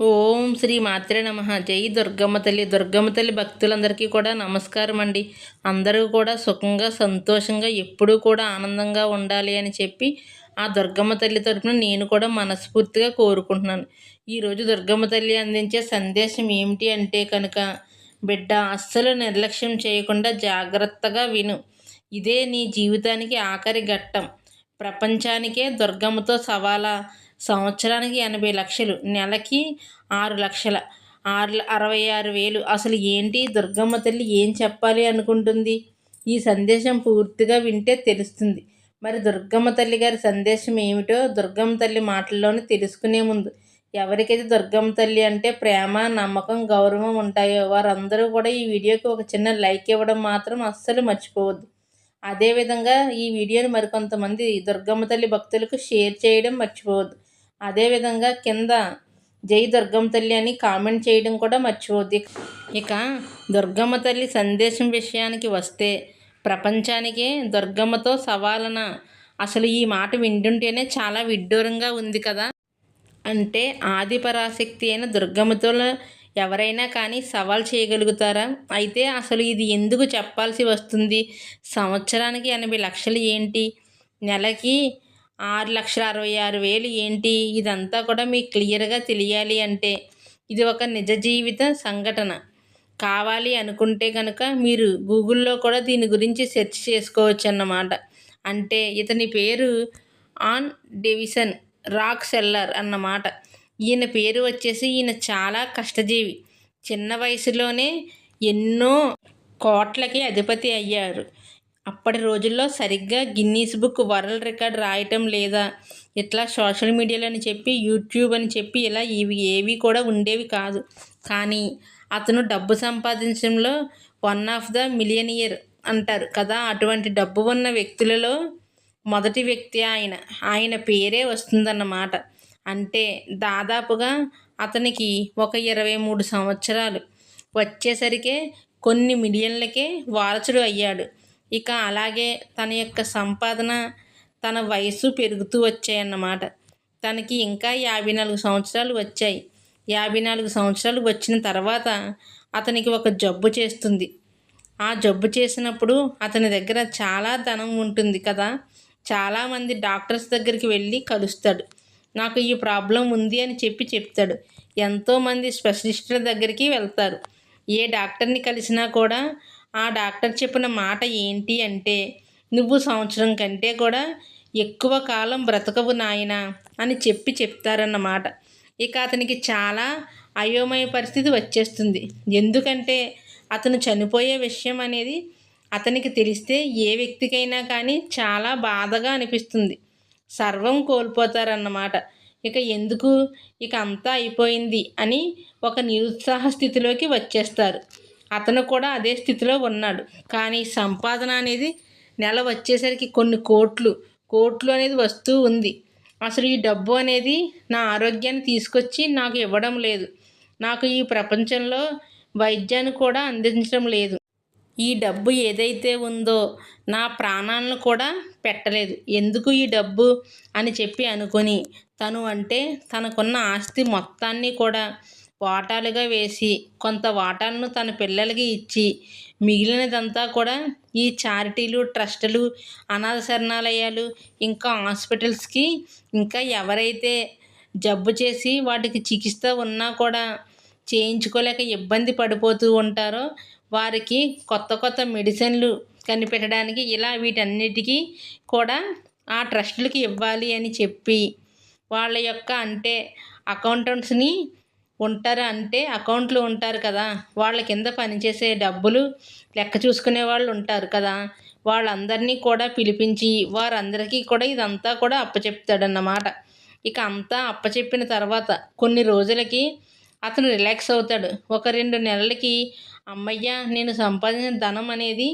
ఓం శ్రీ మాత్రే నమ. జై దుర్గమ్మ తల్లి దుర్గమ్మ తల్లి భక్తులందరికీ కూడా నమస్కారం అండి. అందరూ కూడా సుఖంగా సంతోషంగా ఎప్పుడూ కూడా ఆనందంగా ఉండాలి అని చెప్పి ఆ దుర్గమ్మ తల్లి తరపున నేను కూడా మనస్ఫూర్తిగా కోరుకుంటున్నాను. ఈరోజు దుర్గమ్మ తల్లి అందించే సందేశం ఏమిటి అంటే కనుక బిడ్డ అస్సలు నిర్లక్ష్యం చేయకుండా జాగ్రత్తగా విను. ఇదే నీ జీవితానికి ఆఖరి ఘట్టం. ప్రపంచానికే దుర్గమ్మతో సవాలా. సంవత్సరానికి ఎనభై లక్షలు నెలకి ఆరు లక్షల. ఆరు అరవై ఆరు వేలు. అసలు ఏంటి? దుర్గమ్మ తల్లి ఏం చెప్పాలి అనుకుంటుంది? ఈ సందేశం పూర్తిగా వింటే తెలుస్తుంది. మరి దుర్గమ్మ తల్లి గారి సందేశం ఏమిటో దుర్గమ్మ తల్లి మాటల్లోనే తెలుసుకునే ముందు. ఎవరికైతే దుర్గమ్మ తల్లి అంటే ప్రేమ నమ్మకం గౌరవం ఉంటాయో వారందరూ కూడా ఈ వీడియోకి ఒక చిన్న లైక్ ఇవ్వడం మాత్రం అస్సలు మర్చిపోవద్దు. అదేవిధంగా ఈ వీడియోని మరికొంతమంది దుర్గమ్మ తల్లి భక్తులకు షేర్ చేయడం మర్చిపోవద్దు. అదేవిధంగా కింద జై దుర్గమ్మ తల్లి అని కామెంట్ చేయడం కూడా మర్చిపోద్ది. ఇక దుర్గమ్మ తల్లి సందేశం విషయానికి వస్తే ప్రపంచానికే దుర్గమ్మతో సవాలన. అసలు ఈ మాట వింటుంటేనే చాలా విడ్డూరంగా ఉంది కదా. అంటే ఆదిపరాశక్తి అయిన దుర్గమ్మతో ఎవరైనా కానీ సవాల్ చేయగలుగుతారా? అయితే అసలు ఇది ఎందుకు చెప్పాల్సి వస్తుంది? సంవత్సరానికి ఎనభై లక్షలు ఏంటి? నెలకి ఆరు లక్షల అరవై ఆరు వేలు ఏంటి? ఇదంతా కూడా మీకు క్లియర్గా తెలియాలి అంటే ఇది ఒక నిజ జీవిత సంఘటన. కావాలి అనుకుంటే కనుక మీరు గూగుల్లో కూడా దీని గురించి సెర్చ్ చేసుకోవచ్చు అన్నమాట అంటే ఇతని పేరు ఆన్ డెవిసన్ రాక్ సెల్లర్ అన్నమాట. ఈయన పేరు వచ్చేసి ఈయన చాలా కష్టజీవి. చిన్న వయసులోనే ఎన్నో కోట్లకి అధిపతి అయ్యారు. అప్పటి రోజుల్లో సరిగ్గా గిన్నీస్ బుక్ వరల్డ్ రికార్డ్ రాయటం లేదా ఇట్లా సోషల్ మీడియాలో అని చెప్పి యూట్యూబ్ అని చెప్పి ఇలా ఇవి ఏవి కూడా ఉండేవి కాదు. కానీ అతను డబ్బు సంపాదించడంలో వన్ ఆఫ్ ద మిలియనియర్ అంటారు కదా. అటువంటి డబ్బు ఉన్న వ్యక్తులలో మొదటి వ్యక్తి ఆయన. ఆయన పేరే వస్తుందన్నమాట. అంటే దాదాపుగా అతనికి ఒక ఇరవై మూడు సంవత్సరాలు. వచ్చేసరికే కొన్ని మిలియన్లకే వారసుడు అయ్యాడు. ఇక అలాగే తన యొక్క సంపాదన తన వయసు పెరుగుతూ వచ్చాయన్నమాట. తనకి ఇంకా యాభై నాలుగు సంవత్సరాలు వచ్చాయి. యాభై నాలుగు సంవత్సరాలు వచ్చిన తర్వాత అతనికి ఒక జబ్బు చేస్తుంది. ఆ జబ్బు చేసినప్పుడు అతని దగ్గర చాలా ధనం ఉంటుంది కదా. చాలామంది డాక్టర్స్ దగ్గరికి వెళ్ళి కలుస్తాడు. నాకు ఈ ప్రాబ్లం ఉంది అని చెప్పి చెప్తాడు. ఎంతోమంది స్పెషలిస్టుల దగ్గరికి వెళ్తారు. ఏ డాక్టర్ని కలిసినా కూడా ఆ డాక్టర్ చెప్పిన మాట ఏంటి అంటే నువ్వు సంవత్సరం కంటే కూడా ఎక్కువ కాలం బ్రతకవు నాయన అని చెప్పి చెప్తారన్నమాట. ఇక అతనికి చాలా అయోమయ పరిస్థితి వచ్చేస్తుంది. ఎందుకంటే అతను చనిపోయే విషయం అనేది అతనికి తెలిస్తే ఏ వ్యక్తికైనా కానీ చాలా బాధగా అనిపిస్తుంది. సర్వం కోల్పోతారన్నమాట. ఇక ఎందుకు? ఇక అంతా అయిపోయింది అని ఒక నిరుత్సాహ స్థితిలోకి వచ్చేస్తారు. అతను కూడా అదే స్థితిలో ఉన్నాడు. కానీ సంపాదన అనేది నెల వచ్చేసరికి కొన్ని కోట్లు కోట్లు అనేది వస్తూ ఉంది. అసలు ఈ డబ్బు అనేది నా ఆరోగ్యాన్ని తీసుకొచ్చి నాకు ఇవ్వడం లేదు. నాకు ఈ ప్రపంచంలో వైద్యాన్ని కూడా అందించడం లేదు. ఈ డబ్బు ఏదైతే ఉందో నా ప్రాణాలను కూడా పెట్టలేదు. ఎందుకు ఈ డబ్బు అని చెప్పి అనుకొని తను అంటే తనకున్న ఆస్తి మొత్తాన్ని కూడా వాటాలుగా వేసి కొంత వాటాలను తన పిల్లలకి ఇచ్చి మిగిలినదంతా కూడా ఈ చారిటీలు ట్రస్టులు అనాథ శరణాలయాలు ఇంకా హాస్పిటల్స్కి ఇంకా ఎవరైతే జబ్బు చేసి వాటికి చికిత్స ఉన్నా కూడా చేయించుకోలేక ఇబ్బంది పడిపోతూ ఉంటారో వారికి కొత్త కొత్త మెడిసిన్లు కనిపెట్టడానికి ఇలా వీటన్నిటికీ కూడా ఆ ట్రస్టులకి ఇవ్వాలి అని చెప్పి వాళ్ళ యొక్క అంటే అకౌంటెంట్స్ని ఉంటారు అంటే అకౌంట్లు ఉంటారు కదా. వాళ్ళ కింద పనిచేసే డబ్బులు లెక్క చూసుకునే వాళ్ళు ఉంటారు కదా. వాళ్ళందరినీ కూడా పిలిపించి వారందరికీ కూడా ఇదంతా కూడా అప్పచెప్తాడన్నమాట. ఇక అంతా అప్పచెప్పిన తర్వాత కొన్ని రోజులకి అతను రిలాక్స్ అవుతాడు. ఒక రెండు నెలలకి అమ్మయ్య నేను సంపాదించిన ధనం అనేది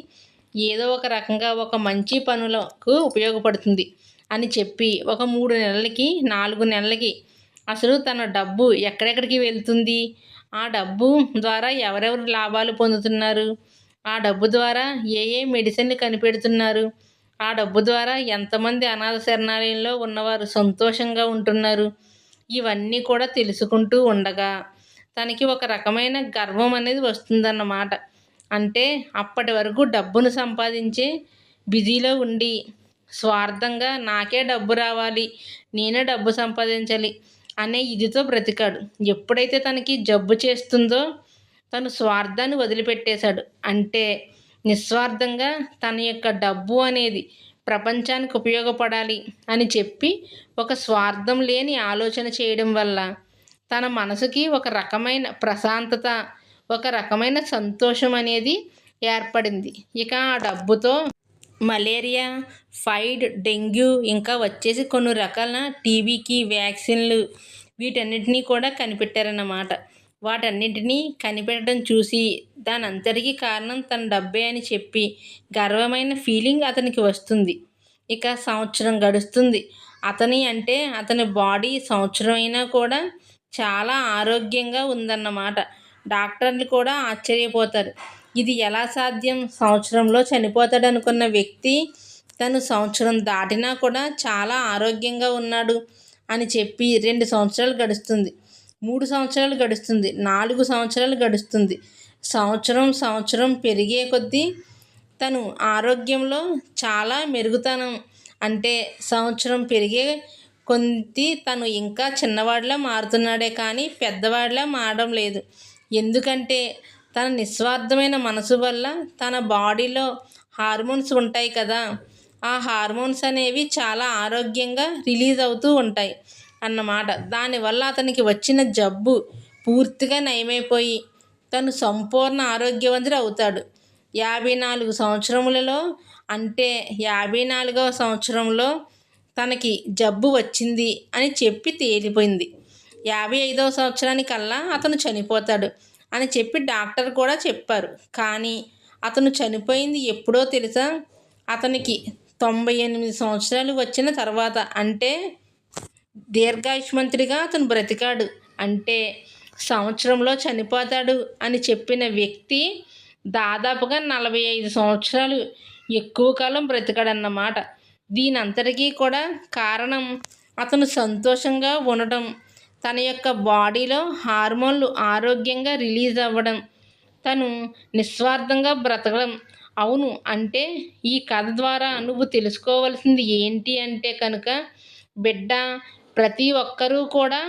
ఏదో ఒక రకంగా ఒక మంచి పనులకు ఉపయోగపడుతుంది అని చెప్పి ఒక మూడు నెలలకి నాలుగు నెలలకి అసలు తన డబ్బు ఎక్కడెక్కడికి వెళ్తుంది? ఆ డబ్బు ద్వారా ఎవరెవరు లాభాలు పొందుతున్నారు? ఆ డబ్బు ద్వారా ఏ ఏ మెడిసిన్లు కనిపెడుతున్నారు? ఆ డబ్బు ద్వారా ఎంతమంది అనాథ శరణాలయంలో ఉన్నవారు సంతోషంగా ఉంటున్నారు? ఇవన్నీ కూడా తెలుసుకుంటూ ఉండగా తనకి ఒక రకమైన గర్వం అనేది వస్తుందన్నమాట. అంటే అప్పటి వరకు డబ్బును సంపాదించే బిజీలో ఉండి స్వార్థంగా నాకే డబ్బు రావాలి నేనే డబ్బు సంపాదించాలి అనే ఇదితో బ్రతికాడు. ఎప్పుడైతే తనకి జబ్బు చేస్తుందో తను స్వార్థాన్ని వదిలిపెట్టేశాడు. అంటే నిస్వార్థంగా తన యొక్క డబ్బు అనేది ప్రపంచానికి ఉపయోగపడాలి అని చెప్పి ఒక స్వార్థం లేని ఆలోచన చేయడం వల్ల తన మనసుకి ఒక రకమైన ప్రశాంతత ఒక రకమైన సంతోషం అనేది ఏర్పడింది. ఇక ఆ డబ్బుతో మలేరియా ఫైడ్ డెంగ్యూ ఇంకా వచ్చేసి కొన్ని రకాల టీబీకి వ్యాక్సిన్లు వీటన్నిటినీ కూడా కనిపెట్టారన్నమాట. వాటన్నింటినీ కనిపెట్టడం చూసి దాని అంతటికీ కారణం తన డబ్బే అని చెప్పి గర్వమైన ఫీలింగ్ అతనికి వస్తుంది. ఇక సంవత్సరం గడుస్తుంది. అతని అంటే అతని బాడీ సంవత్సరం అయినా కూడా చాలా ఆరోగ్యంగా ఉందన్నమాట. డాక్టర్లు కూడా ఆశ్చర్యపోతారు. ఇది ఎలా సాధ్యం? సంవత్సరంలో చనిపోతాడు అనుకున్న వ్యక్తి తను సంవత్సరం దాటినా కూడా చాలా ఆరోగ్యంగా ఉన్నాడు అని చెప్పి రెండు సంవత్సరాలు గడుస్తుంది. మూడు సంవత్సరాలు గడుస్తుంది. నాలుగు సంవత్సరాలు గడుస్తుంది. సంవత్సరం సంవత్సరం పెరిగే కొద్దీ తను ఆరోగ్యంలో చాలా మెరుగుతనం. అంటే సంవత్సరం పెరిగే కొద్ది తను ఇంకా చిన్నవాడిలా మారుతున్నాడే కానీ పెద్దవాడిలా మారడం లేదు. ఎందుకంటే తన నిస్వార్థమైన మనసు వల్ల తన బాడీలో హార్మోన్స్ ఉంటాయి కదా ఆ హార్మోన్స్ అనేవి చాలా ఆరోగ్యంగా రిలీజ్ అవుతూ ఉంటాయి అన్నమాట. దానివల్ల అతనికి వచ్చిన జబ్బు పూర్తిగా నయమైపోయి తను సంపూర్ణ ఆరోగ్యవంతుడు అవుతాడు. యాభై నాలుగు సంవత్సరములలో అంటే యాభై నాలుగవ సంవత్సరంలో తనకి జబ్బు వచ్చింది అని చెప్పి తేలిపోయింది. యాభై ఐదవ సంవత్సరానికల్లా అతను చనిపోతాడు. అని చెప్పి డాక్టర్ కూడా చెప్పారు. కానీ అతను చనిపోయింది ఎప్పుడో తెలుసా? అతనికి తొంభై ఎనిమిది సంవత్సరాలు వచ్చిన తర్వాత. అంటే దీర్ఘాయుష్మంతుడిగా అతను బ్రతికాడు. అంటే సంవత్సరంలో చనిపోతాడు అని చెప్పిన వ్యక్తి దాదాపుగా నలభై ఐదు సంవత్సరాలు ఎక్కువ కాలం బ్రతికాడన్నమాట. దీని అంతటికీ కూడా కారణం అతను సంతోషంగా ఉండటం తన యొక్క బాడీలో హార్మోన్లు ఆరోగ్యంగా రిలీజ్ అవ్వడం తను నిస్వార్థంగా బ్రతకడం. అవును అంటే ఈ కథ ద్వారా నువ్వు తెలుసుకోవాల్సింది ఏంటి అంటే కనుక బిడ్డ ప్రతి ఒక్కరూ కూడా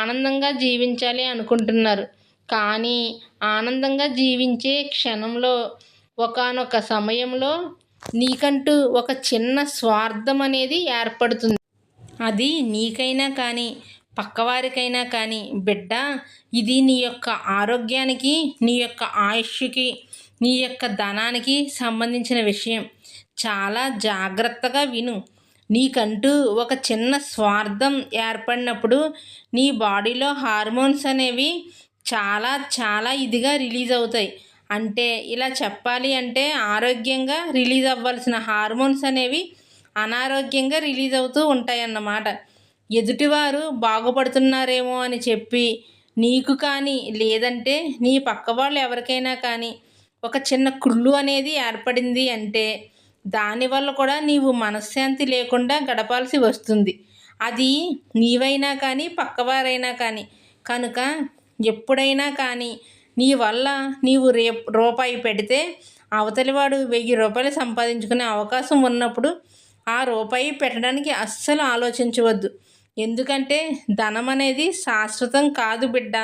ఆనందంగా జీవించాలి అనుకుంటున్నారు. కానీ ఆనందంగా జీవించే క్షణంలో ఒకానొక సమయంలో నీకంటూ ఒక చిన్న స్వార్థం అనేది ఏర్పడుతుంది. అది నీకైనా కానీ పక్కవారికైనా కానీ బిడ్డ ఇది నీ యొక్క ఆరోగ్యానికి నీ యొక్క ఆయుష్కి నీ యొక్క ధనానికి సంబంధించిన విషయం. చాలా జాగ్రత్తగా విను. నీకంటూ ఒక చిన్న స్వార్థం ఏర్పడినప్పుడు నీ బాడీలో హార్మోన్స్ అనేవి చాలా చాలా ఇదిగా రిలీజ్ అవుతాయి. అంటే ఇలా చెప్పాలి అంటే ఆరోగ్యంగా రిలీజ్ అవ్వాల్సిన హార్మోన్స్ అనేవి అనారోగ్యంగా రిలీజ్ అవుతూ ఉంటాయన్నమాట. ఎదుటివారు బాగుపడుతున్నారేమో అని చెప్పి నీకు కానీ లేదంటే నీ పక్క వాళ్ళు ఎవరికైనా కానీ ఒక చిన్న కుళ్ళు అనేది ఏర్పడింది అంటే దానివల్ల కూడా నీవు మనశ్శాంతి లేకుండా గడపాల్సి వస్తుంది. అది నీవైనా కానీ పక్కవారైనా కానీ కనుక ఎప్పుడైనా కానీ నీ వల్ల నీవు రే రూపాయి పెడితే అవతలివాడు వెయ్యి రూపాయలు సంపాదించుకునే అవకాశం ఉన్నప్పుడు ఆ రూపాయి పెట్టడానికి అస్సలు ఆలోచించవద్దు. ఎందుకంటే ధనం అనేది శాశ్వతం కాదు బిడ్డ.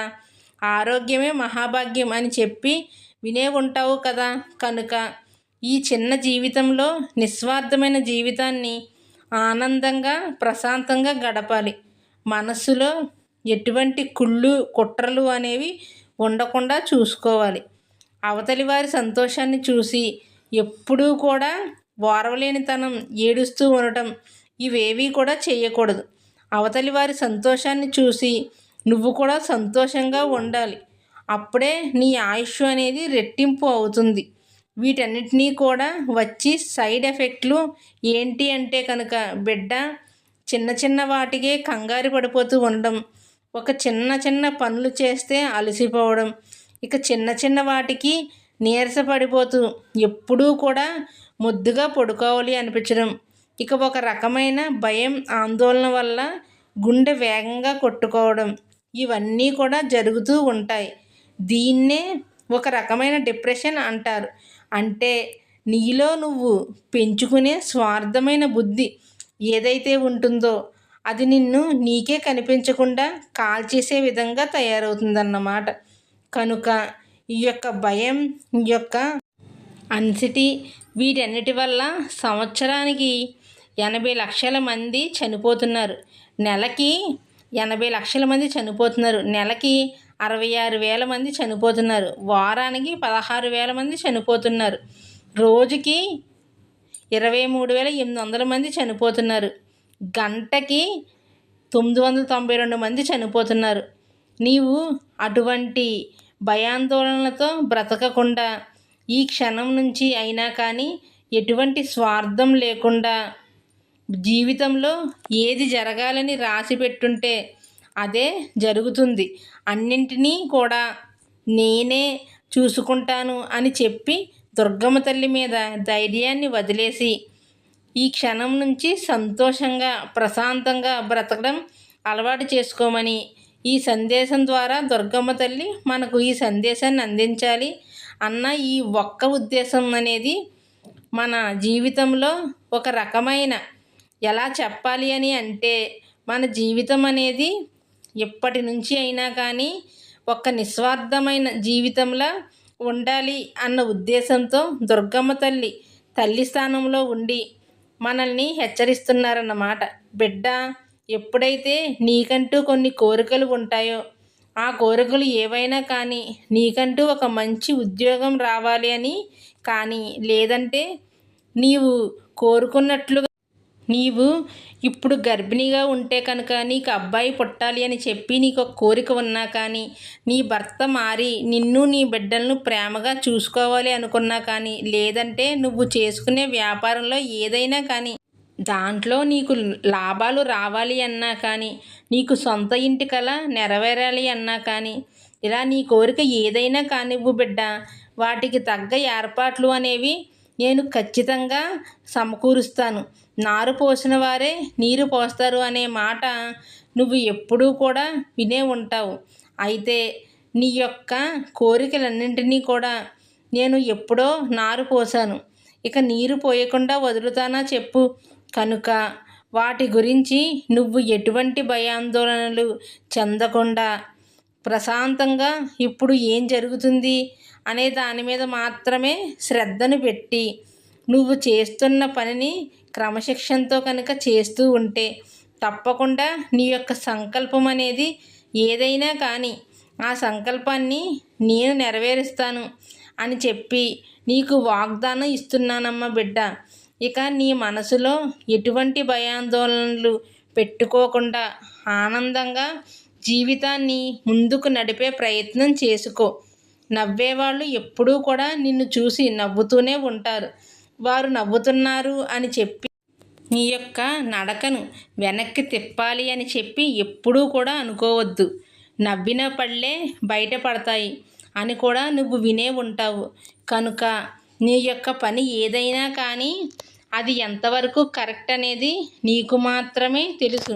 ఆరోగ్యమే మహాభాగ్యం అని చెప్పి వినే ఉంటావు కదా. కనుక ఈ చిన్న జీవితంలో నిస్వార్థమైన జీవితాన్ని ఆనందంగా ప్రశాంతంగా గడపాలి. మనస్సులో ఎటువంటి కుళ్ళు కుట్రలు అనేవి ఉండకుండా చూసుకోవాలి. అవతలి వారి సంతోషాన్ని చూసి ఎప్పుడూ కూడా ఓరవలేనితనం ఏడుస్తూ ఉండటం ఇవేవీ కూడా చేయకూడదు. అవతలి వారి సంతోషాన్ని చూసి నువ్వు కూడా సంతోషంగా ఉండాలి. అప్పుడే నీ ఆయుష్ అనేది రెట్టింపు అవుతుంది. వీటన్నిటినీ కూడా వచ్చి సైడ్ ఎఫెక్ట్లు ఏంటి అంటే కనుక బిడ్డ చిన్న చిన్న వాటికే కంగారు పడిపోతూ ఉండడం ఒక చిన్న చిన్న పనులు చేస్తే అలసిపోవడం ఇక చిన్న చిన్న వాటికి నీరసపడిపోతూ ఎప్పుడూ కూడా ముద్దుగా పడుకోవాలి అనిపించడం ఇక ఒక రకమైన భయం ఆందోళన వల్ల గుండె వేగంగా కొట్టుకోవడం. ఇవన్నీ కూడా జరుగుతూ ఉంటాయి. దీన్నే ఒక రకమైన డిప్రెషన్ అంటారు. అంటే నీలో నువ్వు పెంచుకునే స్వార్థమైన బుద్ధి ఏదైతే ఉంటుందో అది నిన్ను నీకే కనిపించకుండా కాల్చేసే విధంగా తయారవుతుందన్నమాట. కనుక ఈ యొక్క భయం ఈ యొక్క అన్సిటీ వీటన్నిటి వల్ల సంవత్సరానికి ఎనభై లక్షల మంది చనిపోతున్నారు. నెలకి ఎనభై లక్షల మంది చనిపోతున్నారు. నెలకి అరవై ఆరు వేల మంది చనిపోతున్నారు. వారానికి పదహారు వేల మంది చనిపోతున్నారు. రోజుకి ఇరవై మూడు వేల ఎనిమిది వందల మంది చనిపోతున్నారు. గంటకి తొమ్మిది వందల తొంభై రెండు మంది చనిపోతున్నారు. నీవు అటువంటి భయాందోళనలతో బ్రతకకుండా ఈ క్షణం నుంచి అయినా కానీ ఎటువంటి స్వార్థం లేకుండా జీవితంలో ఏది జరగాలని రాసి పెట్టుంటే అదే జరుగుతుంది. అన్నింటినీ కూడా నేనే చూసుకుంటాను అని చెప్పి దుర్గమ్మ తల్లి మీద ధైర్యాన్ని వదిలేసి ఈ క్షణం నుంచి సంతోషంగా ప్రశాంతంగా బ్రతకడం అలవాటు చేసుకోమని ఈ సందేశం ద్వారా దుర్గమ్మ తల్లి మనకు ఈ సందేశాన్ని అందించాలి అన్న ఈ ఒక్క ఉద్దేశం అనేది మన జీవితంలో ఒక రకమైన ఎలా చెప్పాలి అని అంటే మన జీవితం అనేది ఎప్పటి నుంచి అయినా కానీ ఒక నిస్వార్థమైన జీవితంలా ఉండాలి అన్న ఉద్దేశంతో దుర్గమ్మ తల్లి తల్లి స్థానంలో ఉండి మనల్ని హెచ్చరిస్తున్నారన్నమాట. బిడ్డ ఎప్పుడైతే నీకంటూ కొన్ని కోరికలు ఉంటాయో ఆ కోరికలు ఏవైనా కానీ నీకంటూ ఒక మంచి ఉద్యోగం రావాలి అని కానీ లేదంటే నీవు కోరుకున్నట్లుగా నీవు ఇప్పుడు గర్భిణిగా ఉంటే కనుక నీకు అబ్బాయి పుట్టాలి అని చెప్పి నీకు ఒక కోరిక ఉన్నా కానీ నీ భర్త మారి నిన్ను నీ బిడ్డలను ప్రేమగా చూసుకోవాలి అనుకున్నా కానీ లేదంటే నువ్వు చేసుకునే వ్యాపారంలో ఏదైనా కానీ దాంట్లో నీకు లాభాలు రావాలి అన్నా కానీ నీకు సొంత ఇంటి కల నెరవేరాలి అన్నా కానీ ఇలా నీ కోరిక ఏదైనా కానివ్వు బిడ్డ వాటికి తగ్గ ఏర్పాట్లు అనేవి నేను ఖచ్చితంగా సమకూరుస్తాను. నారు పోసిన వారే నీరు పోస్తారు అనే మాట నువ్వు ఎప్పుడూ కూడా వినే ఉంటావు. అయితే నీ యొక్క కోరికలన్నింటినీ కూడా నేను ఎప్పుడో నారు పోసాను ఇక నీరు పోయకుండా వదులుతానా చెప్పు. కనుక వాటి గురించి నువ్వు ఎటువంటి భయాందోళనలు చెందకుండా ప్రశాంతంగా ఇప్పుడు ఏం జరుగుతుంది అనే దాని మీద మాత్రమే శ్రద్ధను పెట్టి నువ్వు చేస్తున్న పనిని క్రమశిక్షణతో కనుక చేస్తూ ఉంటే తప్పకుండా నీ యొక్క సంకల్పం అనేది ఏదైనా కానీ ఆ సంకల్పాన్ని నేను నెరవేరుస్తాను అని చెప్పి నీకు వాగ్దానం ఇస్తున్నానమ్మ బిడ్డ. ఇక నీ మనసులో ఎటువంటి భయాందోళనలు పెట్టుకోకుండా ఆనందంగా జీవితాన్ని ముందుకు నడిపే ప్రయత్నం చేసుకో. నవ్వేవాళ్ళు ఎప్పుడూ కూడా నిన్ను చూసి నవ్వుతూనే ఉంటారు. వారు నవ్వుతున్నారు అని చెప్పి నీ యొక్క నడకను వెనక్కి తిప్పాలి అని చెప్పి ఎప్పుడూ కూడా అనుకోవద్దు. నవ్విన పళ్ళే బయటపడతాయి అని కూడా నువ్వు వినే ఉంటావు. కనుక నీ యొక్క పని ఏదైనా కానీ అది ఎంతవరకు కరెక్ట్ అనేది నీకు మాత్రమే తెలుసు.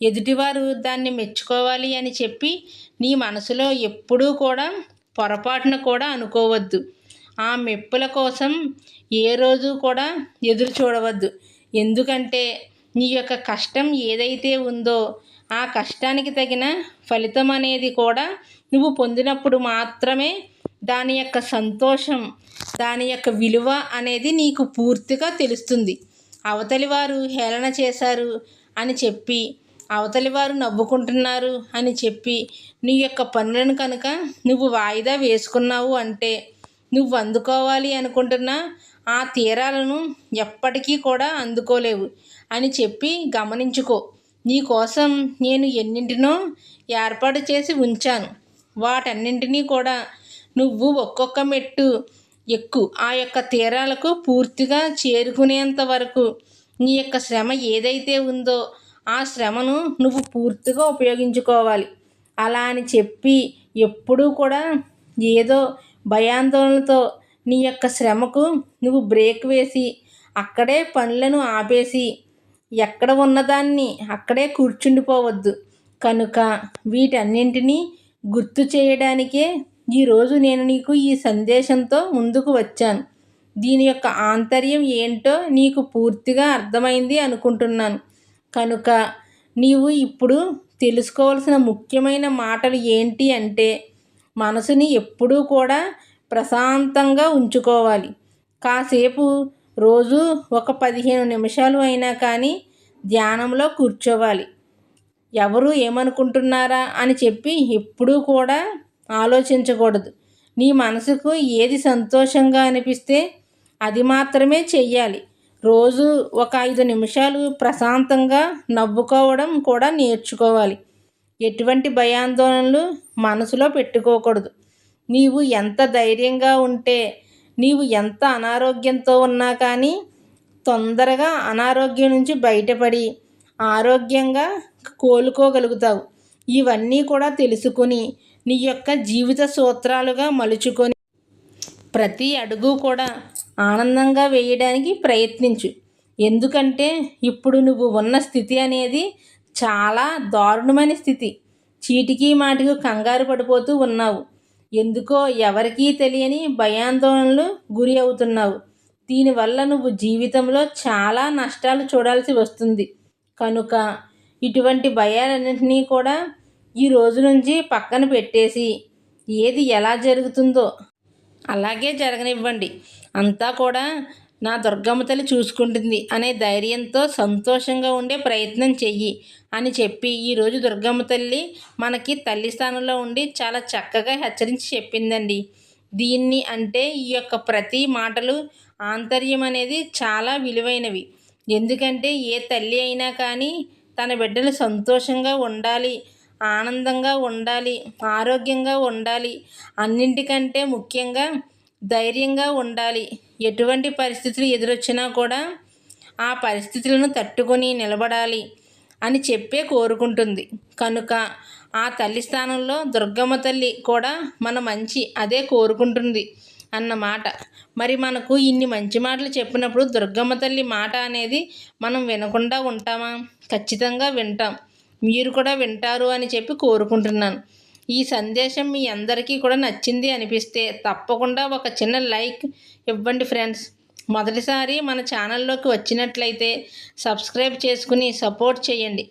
ఎదుటివారు దాన్ని మెచ్చుకోవాలి అని చెప్పి నీ మనసులో ఎప్పుడూ కూడా పొరపాటున కూడా అనుకోవద్దు. ఆ మెప్పుల కోసం ఏ రోజు కూడా ఎదురు చూడవద్దు. ఎందుకంటే నీ యొక్క కష్టం ఏదైతే ఉందో ఆ కష్టానికి తగిన ఫలితం అనేది కూడా నువ్వు పొందినప్పుడు మాత్రమే దాని యొక్క సంతోషం దాని యొక్క విలువ అనేది నీకు పూర్తిగా తెలుస్తుంది. అవతలి వారు హేళన చేశారు అని చెప్పి అవతలి వారు నవ్వుకుంటున్నారు అని చెప్పి నీ యొక్క పనులను కనుక నువ్వు వాయిదా వేసుకున్నావు అంటే నువ్వు అందుకోవాలి అనుకుంటున్న ఆ తీరాలను ఎప్పటికీ కూడా అందుకోలేవు. అని చెప్పి గమనించుకో. నీకోసం నేను ఎన్నింటినో ఏర్పాటు చేసి ఉంచాను. వాటన్నింటినీ కూడా నువ్వు ఒక్కొక్క మెట్టు ఎక్కు. ఆ యొక్క తీరాలకు పూర్తిగా చేరుకునేంత వరకు నీ యొక్క శ్రమ ఏదైతే ఉందో ఆ శ్రమను నువ్వు పూర్తిగా ఉపయోగించుకోవాలి. అలా అని చెప్పి ఎప్పుడూ కూడా ఏదో భయాందోళనతో నీ యొక్క శ్రమకు నువ్వు బ్రేక్ వేసి అక్కడే పనులను ఆపేసి ఎక్కడ ఉన్నదాన్ని అక్కడే కూర్చుండిపోవద్దు. కనుక వీటన్నింటినీ గుర్తు చేయడానికే ఈరోజు నేను నీకు ఈ సందేశంతో ముందుకు వచ్చాను. దీని యొక్క ఆంతర్యం ఏంటో నీకు పూర్తిగా అర్థమైంది అనుకుంటున్నాను. కనుక నీవు ఇప్పుడు తెలుసుకోవాల్సిన ముఖ్యమైన మాటలు ఏంటి అంటే మనసుని ఎప్పుడూ కూడా ప్రశాంతంగా ఉంచుకోవాలి. కాసేపు రోజు ఒక పదిహేను నిమిషాలు అయినా కానీ ధ్యానంలో కూర్చోవాలి. ఎవరు ఏమనుకుంటున్నారా అని చెప్పి ఎప్పుడూ కూడా ఆలోచించకూడదు. నీ మనసుకు ఏది సంతోషంగా అనిపిస్తే అది మాత్రమే చెయ్యాలి. రోజు ఒక ఐదు నిమిషాలు ప్రశాంతంగా నవ్వుకోవడం కూడా నేర్చుకోవాలి. ఎటువంటి భయాందోళనలు మనసులో పెట్టుకోకూడదు. నీవు ఎంత ధైర్యంగా ఉంటే నీవు ఎంత అనారోగ్యంతో ఉన్నా కానీ తొందరగా అనారోగ్యం నుంచి బయటపడి ఆరోగ్యంగా కోలుకోగలుగుతావు. ఇవన్నీ కూడా తెలుసుకుని నీ యొక్క జీవిత సూత్రాలుగా మలుచుకొని ప్రతి అడుగు కూడా ఆనందంగా వేయడానికి ప్రయత్నించు. ఎందుకంటే ఇప్పుడు నువ్వు ఉన్న స్థితి అనేది చాలా దారుణమైన స్థితి. చీటికి మాటికి కంగారు పడిపోతూ ఉన్నావు. ఎందుకో ఎవరికీ తెలియని భయాందోళనలు గురి అవుతున్నావు. దీనివల్ల నువ్వు జీవితంలో చాలా నష్టాలు చూడాల్సి వస్తుంది. కనుక ఇటువంటి భయాలన్నింటినీ కూడా ఈ రోజు నుంచి పక్కన పెట్టేసి ఏది ఎలా జరుగుతుందో అలాగే జరగనివ్వండి. అంతా కూడా నా దుర్గమ్మ తల్లి చూసుకుంటుంది అనే ధైర్యంతో సంతోషంగా ఉండే ప్రయత్నం చెయ్యి అని చెప్పి ఈరోజు దుర్గమ్మ తల్లి మనకి తల్లి స్థానంలో ఉండి చాలా చక్కగా హెచ్చరించి చెప్పిందండి. దీన్ని అంటే ఈ యొక్క ప్రతి మాటలు ఆంతర్యం అనేది చాలా విలువైనవి. ఎందుకంటే ఏ తల్లి అయినా కానీ తన బిడ్డలు సంతోషంగా ఉండాలి ఆనందంగా ఉండాలి ఆరోగ్యంగా ఉండాలి. అన్నింటికంటే ముఖ్యంగా ధైర్యంగా ఉండాలి. ఎటువంటి పరిస్థితులు ఎదురొచ్చినా కూడా ఆ పరిస్థితులను తట్టుకొని నిలబడాలి అని చెప్పే కోరుకుంటుంది. కనుక ఆ తల్లి స్థానంలో దుర్గమ్మ తల్లి కూడా మన మంచి అదే కోరుకుంటుంది అన్నమాట. మరి మనకు ఇన్ని మంచి మాటలు చెప్పినప్పుడు దుర్గమ్మ తల్లి మాట అనేది మనం వినకుండా ఉంటామా? ఖచ్చితంగా వింటాం. మీరు కూడా వింటారు అని చెప్పి కోరుకుంటున్నాను. ఈ సందేశం మీ అందరికీ కూడా నచ్చింది అనిపిస్తే తప్పకుండా ఒక చిన్న లైక్ ఇవ్వండి ఫ్రెండ్స్. మొదటిసారి మన ఛానల్లోకి వచ్చినట్లయితే సబ్స్క్రైబ్ చేసుకుని సపోర్ట్ చేయండి.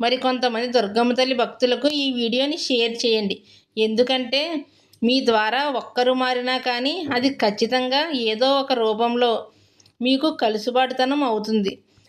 మరి కొంతమంది దుర్గమ్మ తల్లి భక్తులకు ఈ వీడియోని షేర్ చేయండి. ఎందుకంటే మీ ద్వారా ఒక్కరు మారినా కానీ అది ఖచ్చితంగా ఏదో ఒక రూపంలో మీకు కలుసుబాటుతనం అవుతుంది.